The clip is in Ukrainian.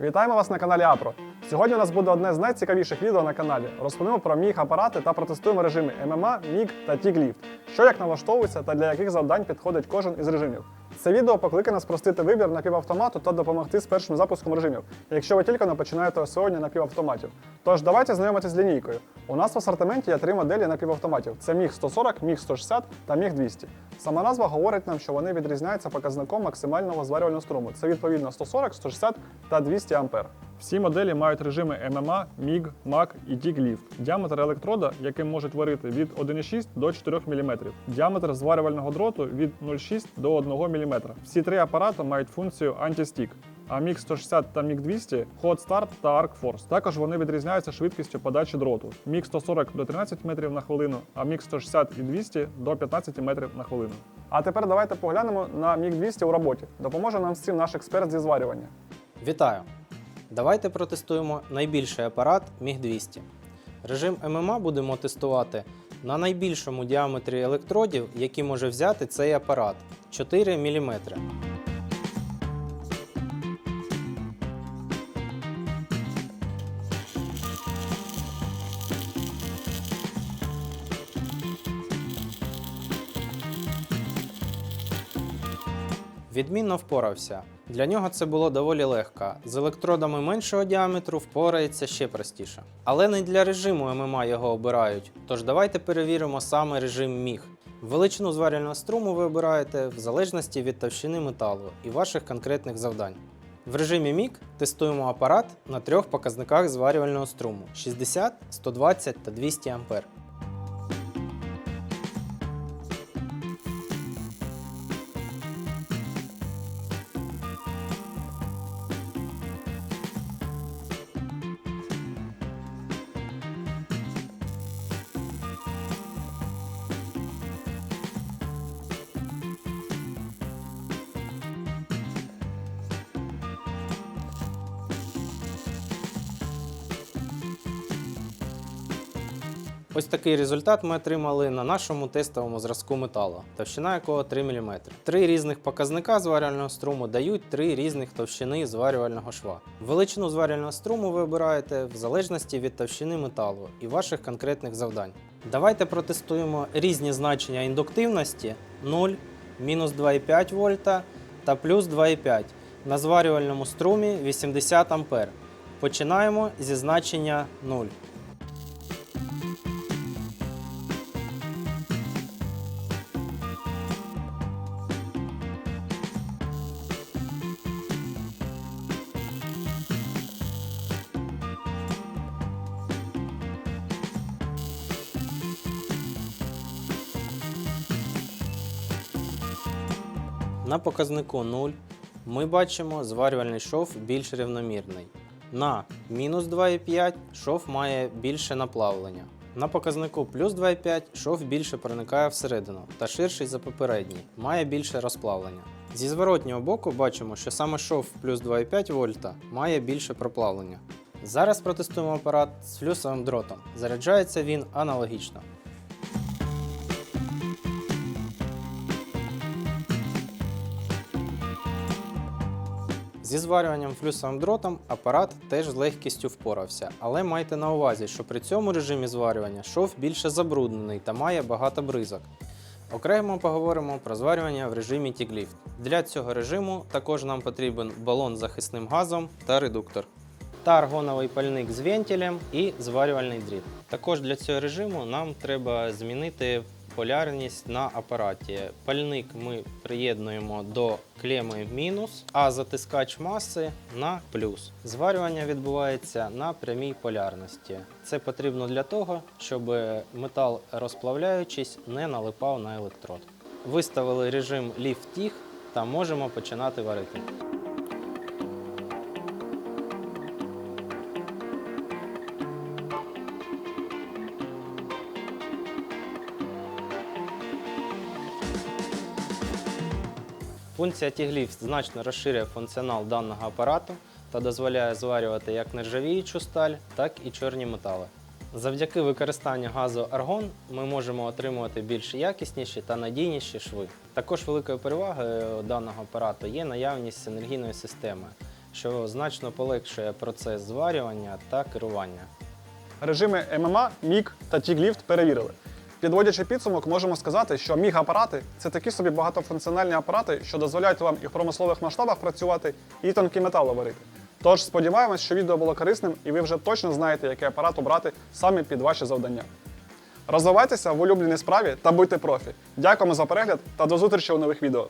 Вітаємо вас на каналі Апро. Сьогодні у нас буде одне з найцікавіших відео на каналі. Розповімо про міг апарати та протестуємо режими ММА, міг та TIG-Lift, що як налаштовується та для яких завдань підходить кожен із режимів. Це відео покликане спростити вибір напівавтомату та допомогти з першим запуском режимів, якщо ви тільки не починаєте освоєння напівавтоматів. Тож давайте знайомитися з лінійкою. У нас в асортименті є три моделі напівавтоматів: це міг 140, міг 160 та міг 200. Сама назва говорить нам, що вони відрізняються показником максимального зварювального струму. Це відповідно 140, 160 та 200 ампер. Всі моделі мають режими ММА, MIG, MAC і TIG-Lift. Діаметр електрода, яким можуть варити від 1,6 до 4 мм. Діаметр зварювального дроту від 0,6 до 1 мм. Всі три апарати мають функцію антистік. А MiG 160 та MiG 200 Hot Start та Arc Force. Також вони відрізняються швидкістю подачі дроту. MiG 140 до 13 метрів на хвилину, а MiG 160 і 200 до 15 метрів на хвилину. А тепер давайте поглянемо на MiG 200 у роботі. Допоможе нам з цим наш експерт зі зварювання. Вітаю! Давайте протестуємо найбільший апарат Міг-200. Режим ММА будемо тестувати на найбільшому діаметрі електродів, які може взяти цей апарат 4 мм. Відмінно впорався. Для нього це було доволі легко. З електродами меншого діаметру впорається ще простіше. Але не для режиму ММА його обирають. Тож давайте перевіримо саме режим міг. Величину зварювального струму ви обираєте в залежності від товщини металу і ваших конкретних завдань. В режимі міг тестуємо апарат на трьох показниках зварювального струму 60, 120 та 200 А. Ось такий результат ми отримали на нашому тестовому зразку металу, товщина якого 3 мм. Три різних показника зварювального струму дають три різних товщини зварювального шва. Величину зварювального струму ви обираєте в залежності від товщини металу і ваших конкретних завдань. Давайте протестуємо різні значення індуктивності 0, мінус 2,5 вольта та плюс 2,5 на зварювальному струмі 80 А. Починаємо зі значення 0. На показнику 0 ми бачимо зварювальний шов більш рівномірний. На мінус 2,5 шов має більше наплавлення. На показнику плюс 2,5 шов більше проникає всередину та ширший за попередній, має більше розплавлення. Зі зворотнього боку бачимо, що саме шов плюс 2,5 вольта має більше проплавлення. Зараз протестуємо апарат з флюсовим дротом. Заряджається він аналогічно. Зі зварюванням флюсовим дротом апарат теж з легкістю впорався, але майте на увазі, що при цьому режимі зварювання шов більше забруднений та має багато бризок. Окремо поговоримо про зварювання в режимі TIG-Lift. Для цього режиму також нам потрібен балон з захисним газом та редуктор. Та аргоновий пальник з вентилем і зварювальний дріт. Також для цього режиму нам треба змінити полярність на апараті. Пальник ми приєднуємо до клеми мінус, а затискач маси на плюс. Зварювання відбувається на прямій полярності. Це потрібно для того, щоб метал, розплавляючись, не налипав на електрод. Виставили режим Lift-TIG та можемо починати варити. Функція TIG-Lift значно розширює функціонал даного апарату та дозволяє зварювати як нержавіючу сталь, так і чорні метали. Завдяки використанню газу аргон ми можемо отримувати більш якісніші та надійніші шви. Також великою перевагою даного апарату є наявність енергійної системи, що значно полегшує процес зварювання та керування. Режими ММА, МІГ та Тігліфт перевірили. Підводячи підсумок, можемо сказати, що міг-апарати це такі собі багатофункціональні апарати, що дозволяють вам і в промислових масштабах працювати, і тонкий метал варити. Тож сподіваємось, що відео було корисним і ви вже точно знаєте, який апарат обрати саме під ваші завдання. Розвивайтеся в улюбленій справі та будьте профі. Дякуємо за перегляд та до зустрічі у нових відео.